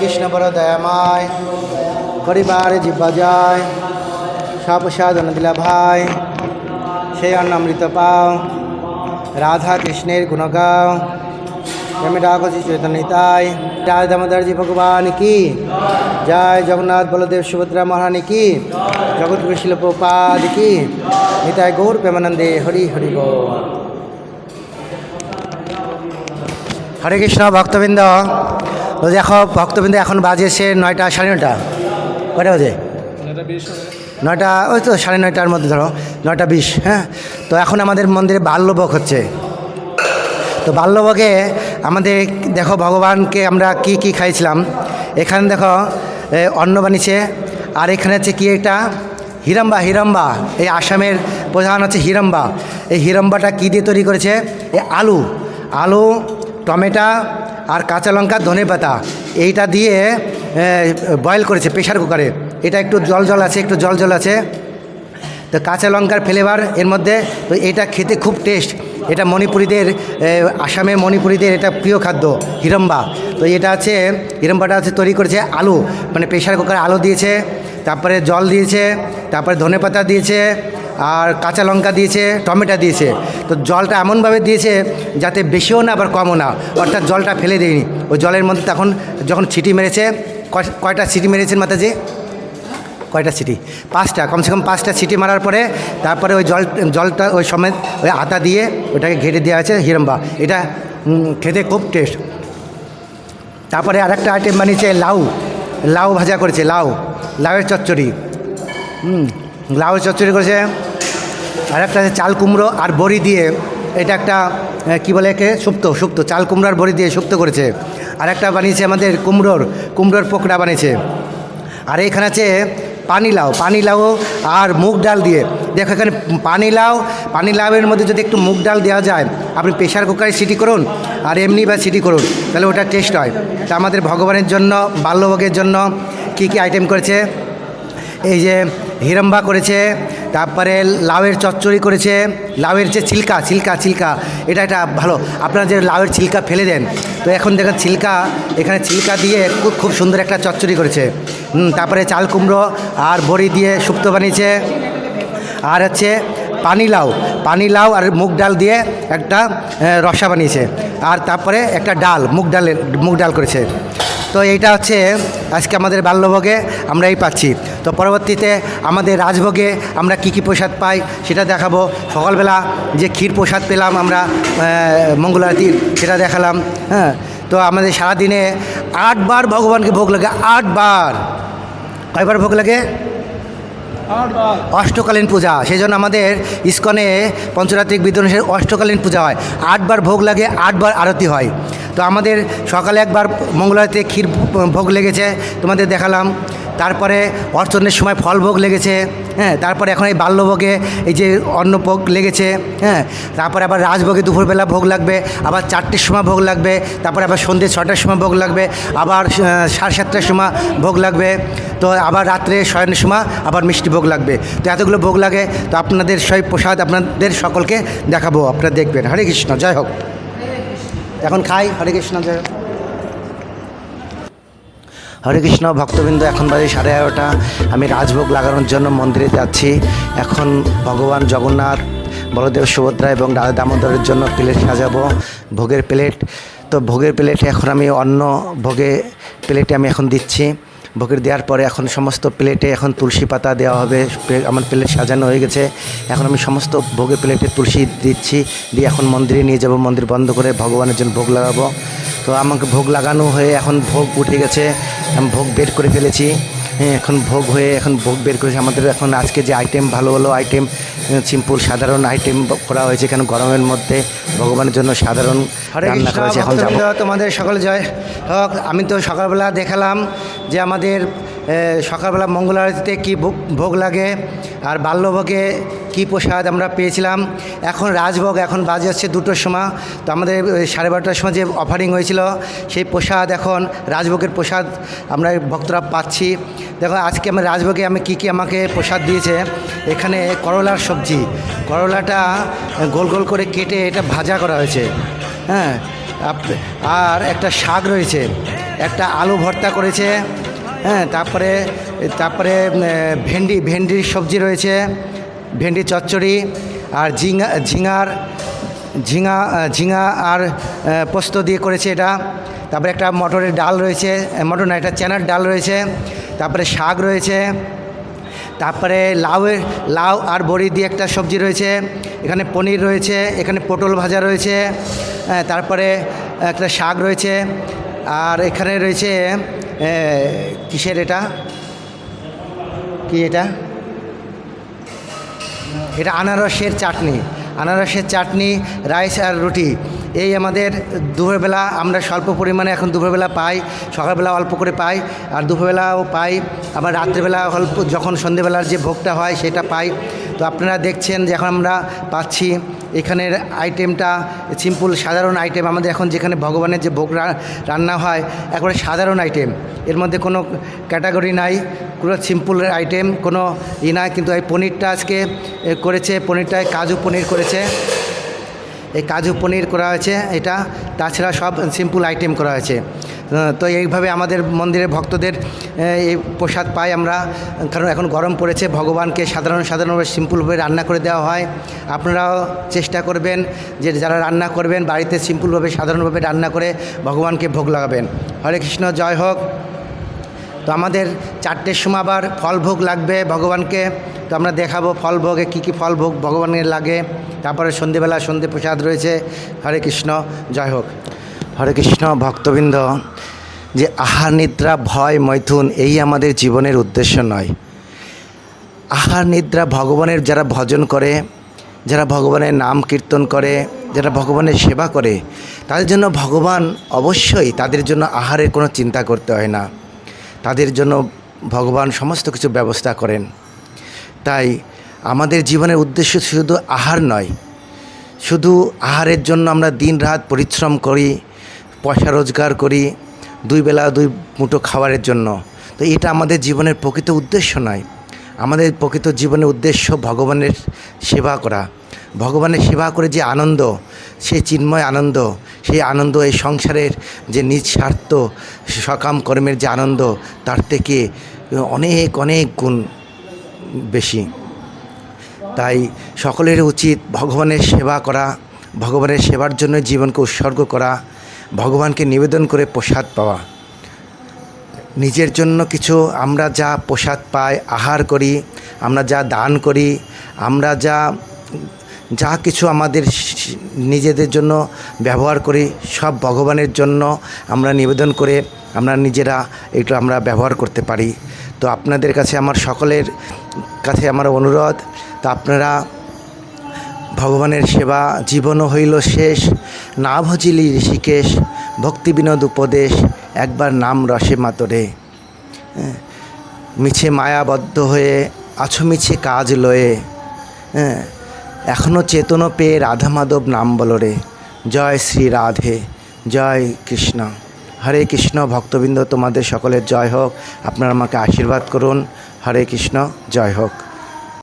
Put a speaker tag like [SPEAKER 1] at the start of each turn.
[SPEAKER 1] কৃষ্ণ বড় দয়াময় পরিবার জিব্বা যায় সপ্রসাদ দিলা ভাই সেই অন্নামৃত পাও, রাধা কৃষ্ণের গুণ গাও আমি ডাকছি চৈতন্যতাই জয় দামোদরজি ভগবান কি? জয় জগন্নাথ বলদেব সুভদ্রা মহারানী কি? জগৎগুরু শিল্পপাদ কি? নিতাই গৌর প্রেমানন্দে হরি হরি বল। হরে কৃষ্ণ ভক্তবৃন্দ দেখো ভক্তবৃন্দ এখন বাজেছে নয়টা সাড়ে নয়টা। কয়টা বাজে? নয়টা ওই তো সাড়ে নয়টার মধ্যে ধরো নয়টা বিশ হ্যাঁ? তো এখন আমাদের মন্দিরে বাল্যভোগ হচ্ছে। তো বাল্যভোগে আমাদের দেখো ভগবানকে আমরা কি কি খাইছিলাম? এখানে দেখো অন্ন বানিয়েছে আর এখানে হচ্ছে কি একটা? হিরম্বা হিরম্বা। এই আসামের প্রধান হচ্ছে হিরম্বা। এই হিরম্বাটা কী দিয়ে তৈরি করেছে? এই আলু। আলু টমেটো আর কাঁচা লঙ্কা, ধনে পাতা, এইটা দিয়ে বয়েল করেছে প্রেশার কুকারে এটা একটু জল জল আছে, একটু জল জল আছে। তো কাঁচা লঙ্কার ফ্লেভার এর মধ্যে, তো এটা খেতে খুব টেস্ট এটা মণিপুরীদের আসামে মণিপুরীদের এটা প্রিয় খাদ্য, হিরম্বা। তো এটা আছে, হিরম্বাটা হচ্ছে তৈরি করেছে আলু। মানে প্রেশার কুকারে আলু দিয়েছে, তারপরে জল দিয়েছে, তারপরে ধনেপাতা দিয়েছে আর কাঁচা লঙ্কা দিয়েছে, টমেটো দিয়েছে। তো জলটা এমনভাবে দিয়েছে যাতে বেশিও না আবার কমও না। অর্থাৎ জলটা ফেলে দেয়নি। ওই জলের মধ্যে তখন যখন ছিটি মেরেছে, কয়- কয়টা ছিটি মেরেছেন মাতাজি? কয়টা সিটি? পাঁচটা। কমসে কম পাঁচটা সিটি মারার পরে তারপরে ওই জল, জলটা ওই সময় ওই আটা দিয়ে ওটাকে ঘেটে দেওয়া আছে হিরম্বা। এটা খেতে খুব টেস্ট তারপরে আর একটা আইটেম বানিয়েছে, লাউ। লাউ ভাজা করেছে, লাউ। লাউয়ের চচ্চড়ি। হুম, লাউয়ের চচ্চড়ি করেছে। আর একটা আছে চাল কুমড়ো আর বড়ি দিয়ে এটা একটা কি বলে একে? শুক্তো শুক্তো চাল কুমড়ার বড়ি দিয়ে শুক্তো করেছে। আর একটা বানিয়েছে আমাদের কুমড়োর কুমড়োর পোকড়া বানিয়েছে। আর এখানে আছে পানি লাউ পানি লাউ আর মুগ ডাল দিয়ে। দেখো এখানে পানি লাউ পানি লাউয়ের মধ্যে যদি একটু মুগ ডাল দেওয়া যায়, আপনি প্রেশার কুকারে সিটি করুন আর এমনি বা সিটি করুন, তাহলে ওটা টেস্ট হয়। তা আমাদের ভগবানের জন্য, বাল্যভোগের জন্য কি কি আইটেম করেছে? এই যে হিরম্বা করেছে তারপরে লাউয়ের চচ্চড়ি করেছে, লাউয়ের যে ছিলকা ছিলকা ছিলকা, এটা একটা ভালো, আপনারা যে লাউয়ের ছিলকা ফেলে দেন, তো এখন দেখেন ছিলকা, এখানে ছিলকা দিয়ে খুব খুব সুন্দর একটা চচ্চড়ি করেছে। তারপরে চাল কুমড়ো আর বড়ি দিয়ে শুক্তো বানিয়েছে। আর হচ্ছে পানি লাউ পানি লাউ আর মুগ ডাল দিয়ে একটা রসা বানিয়েছে। আর তারপরে একটা ডাল, মুগ ডালের, মুগ ডাল করেছে। তো এইটা হচ্ছে আজকে আমাদের বাল্যভোগে, আমরা এই পাচ্ছি। তো পরবর্তীতে আমাদের রাজভোগে আমরা কি কি প্রসাদ পাই সেটা দেখাবো। সকালবেলা যে ক্ষীর প্রসাদ পেলাম আমরা আহ, মঙ্গলারতির সেটা দেখালাম হ্যাঁ। তো আমাদের সারাদিনে আটবার ভগবানকে ভোগ লাগে আটবার। কয়বার ভোগ লাগে? অষ্টকালীন পূজা সেই জন্য আমাদের ইস্কনে পঞ্চরাত্রিক বিদ্যানুষের অষ্টকালীন পূজা হয়। আটবার ভোগ লাগে আটবার আরতি হয়। তো আমাদের সকালে একবার মঙ্গলারতিতে ক্ষীর ভোগ লেগেছে তোমাদের দেখালাম। তারপরে অর্চনের সময় ফল ভোগ লেগেছে হ্যাঁ তারপরে এখন এই বাল্যভোগে এই যে অন্নভোগ লেগেছে হ্যাঁ তারপরে আবার রাজভোগে দুপুরবেলা ভোগ লাগবে, আবার চারটের সময় ভোগ লাগবে, তারপরে আবার সন্ধ্যে ছটার সময় ভোগ লাগবে, আবার সাড়ে সাতটার সময় ভোগ লাগবে, তো আবার রাত্রে শয়নের সময় আবার মিষ্টি ভোগ লাগবে। তো এতগুলো ভোগ লাগে, তো আপনাদের সেই প্রসাদ আপনাদের সকলকে দেখাবো, আপনারা দেখবেন। হরে কৃষ্ণ, জয় হোক। এখন খাই, হরে কৃষ্ণ, জয় হোক। হরে কৃষ্ণ, ভক্তবৃন্দ, এখন বাজে সাড়ে এগারোটা। আমি রাজভোগ লাগানোর জন্য মন্দিরে যাচ্ছি। এখন ভগবান জগন্নাথ, বলদেব সুভদ্রা এবং রাধা দামোদরের জন্য প্লেট সাজাবো, ভোগের প্লেট। তো ভোগের প্লেটে এখন আমি অন্য ভোগে প্লেটে আমি এখন দিচ্ছি। ভোগের দেওয়ার পরে এখন সমস্ত প্লেটে এখন তুলসী পাতা দেওয়া হবে আমার প্লেট সাজানো হয়ে গেছে। এখন আমি সমস্ত ভোগের প্লেটে তুলসী দিচ্ছি, দিয়ে এখন মন্দিরে নিয়ে যাব, মন্দির বন্ধ করে ভগবানের জন্য ভোগ লাগাবো। তো আমাকে ভোগ লাগানো হয়ে এখন ভোগ উঠে গেছে আমি ভোগ বের করে ফেলেছি। হ্যাঁ এখন ভোগ হয়ে এখন ভোগ বের করেছি। আমাদের এখন আজকে যে আইটেম ভালো ভালো আইটেম সিম্পল সাধারণ আইটেম করা হয়েছে এখানে গরমের মধ্যে ভগবানের জন্য সাধারণ রান্না করা হয়েছে। এখন তোমাদের সকল জয়। হোক আমি তো সকালবেলা দেখালাম যে আমাদের সকালবেলা মঙ্গল আরতিতে কী ভোগ ভোগ লাগে? আর বাল্যভোগে কী প্রসাদ আমরা পেয়েছিলাম? এখন রাজভোগ, এখন বাজে হচ্ছে দুটোর সময়। তো আমাদের সাড়ে বারোটার সময় যে অফারিং হয়েছিল, সেই প্রসাদ এখন, রাজভোগের প্রসাদ আমরা ভক্তরা পাচ্ছি। দেখো, আজকে আমার রাজভোগে আমি কী কী আমাকে প্রসাদ দিয়েছে? এখানে করলার সবজি। করলাটা গোল গোল করে কেটে এটা ভাজা করা হয়েছে। হ্যাঁ আর একটা শাক রয়েছে। একটা আলু ভর্তা করেছে। হ্যাঁ তারপরে তারপরে ভেন্ডি, ভেন্ডির সবজি রয়েছে, ভেন্ডি চচ্চড়ি আর ঝিঙা, ঝিঙার, ঝিঙা ঝিঙা আর পোস্ত দিয়ে করেছে এটা। তারপরে একটা মটরের ডাল রয়েছে মটর না, একটা চেনার ডাল রয়েছে, তারপরে শাক রয়েছে, তারপরে লাউয়ের, লাউ আর বড়ি দিয়ে একটা সবজি রয়েছে, এখানে পনির রয়েছে, এখানে পটল ভাজা রয়েছে তারপরে একটা শাক রয়েছে, আর এখানে রয়েছে কিসের এটা? কি এটা? এটা আনারসের চাটনি। আনারসের চাটনি, রাইস আর রুটি। এই আমাদের দুপুরবেলা আমরা স্বল্প পরিমাণে এখন দুপুরবেলা পাই, সকালবেলা অল্প করে পাই, আর দুপুরবেলাও পাই। আবার রাত্রিবেলা অল্প, যখন সন্ধেবেলার যে ভোগটা হয়, সেটা পাই। তো আপনারা দেখছেন যে এখন আমরা পাচ্ছি এখানের আইটেমটা সিম্পল সাধারণ আইটেম আমাদের এখন যেখানে ভগবানের যে ভোগ রান্না হয়, একবারে সাধারণ আইটেম এর মধ্যে কোনো ক্যাটাগরি নাই, পুরো সিম্পল আইটেম কোনো ই নাই। কিন্তু এই পনিরটা আজকে করেছে, পনিরটায় কাজু পনির করেছে। এই কাজু পনির করা হয়েছে, এটা তাছাড়া সব সিম্পল আইটেম করা হয়েছে। তো এইভাবে আমাদের মন্দিরে ভক্তদের এই প্রসাদ পাই আমরা। কারণ এখন গরম পড়েছে, ভগবানকে সাধারণ সাধারণভাবে সিম্পলভাবে রান্না করে দেওয়া হয়। আপনারাও চেষ্টা করবেন যে যারা রান্না করবেন, বাড়িতে সিম্পলভাবে সাধারণভাবে রান্না করে ভগবানকে ভোগ লাগাবেন। হরে কৃষ্ণ, জয় হোক। তো আমাদের চারটের সময় আবার ফল ভোগ লাগবে ভগবানকে। তো আমরা দেখাবো ফল ভোগে কী কী ফল ভোগ ভগবানের লাগে। তারপরে সন্ধেবেলা সন্ধে প্রসাদ রয়েছে। হরে কৃষ্ণ, জয় হোক। হরে কৃষ্ণ, ভক্তবৃন্দ, যে আহার, নিদ্রা, ভয়, মৈথুন, এই আমাদের জীবনের উদ্দেশ্য নয়। আহার, নিদ্রা ভগবানের যারা ভজন করে, যারা ভগবানের নাম কীর্তন করে, যারা ভগবানের সেবা করে, তাদের জন্য ভগবান অবশ্যই তাদের জন্য আহারের কোনো চিন্তা করতে হয় না। তাদের জন্য ভগবান সমস্ত কিছু ব্যবস্থা করেন। তাই আমাদের জীবনের উদ্দেশ্য শুধু আহার নয়, শুধু আহারের জন্য আমরা দিন রাত পরিশ্রম করি, পয়সা রোজগার করি, দুই বেলা দুই মুঠো খাবারের জন্য। তো এটা আমাদের জীবনের প্রকৃত উদ্দেশ্য নয়। আমাদের প্রকৃত জীবনের উদ্দেশ্য ভগবানের সেবা করা। ভগবানের সেবা করে যে আনন্দ সেই চিন্ময় আনন্দ সেই আনন্দ এই সংসারের যে নিঃস্বার্থ সকাম কর্মের যে আনন্দ, তার থেকে অনেক অনেক গুণ বেশি। তাই সকলের উচিত ভগবানের সেবা করা, ভগবানের সেবার জন্য জীবনকে উৎসর্গ করা, ভগবানকে নিবেদন করে প্রসাদ পাওয়া। নিজের জন্য কিছু আমরা যা প্রসাদ পাই, আহার করি, আমরা যা দান করি, আমরা যা যা কিছু আমাদের নিজেদের জন্য ব্যবহার করি সব ভগবানের জন্য আমরা নিবেদন করে আমরা নিজেরা এগুলো আমরা ব্যবহার করতে পারি। তো আপনাদের কাছে আমার সকলের কাছে আমার অনুরোধ তো আপনারা ভগবানের সেবা জীবনও হইল শেষ না ভজিলি ঋষিকেশ ভক্তি বিনোদ উপদেশ একবার নাম রসে মাতরে। হ্যাঁ, মিছে মায়াবদ্ধ হয়ে আছো মিছে কাজ লয়ে। হ্যাঁ এখনও চেতন পেয়ে রাধা মাধব নাম বলরে জয় শ্রী রাধে, জয় কৃষ্ণ। হরে কৃষ্ণ, ভক্তবৃন্দ, তোমাদের সকলের জয় হোক। আপনারা আমাকে আশীর্বাদ করুন। হরে কৃষ্ণ, জয় হোক।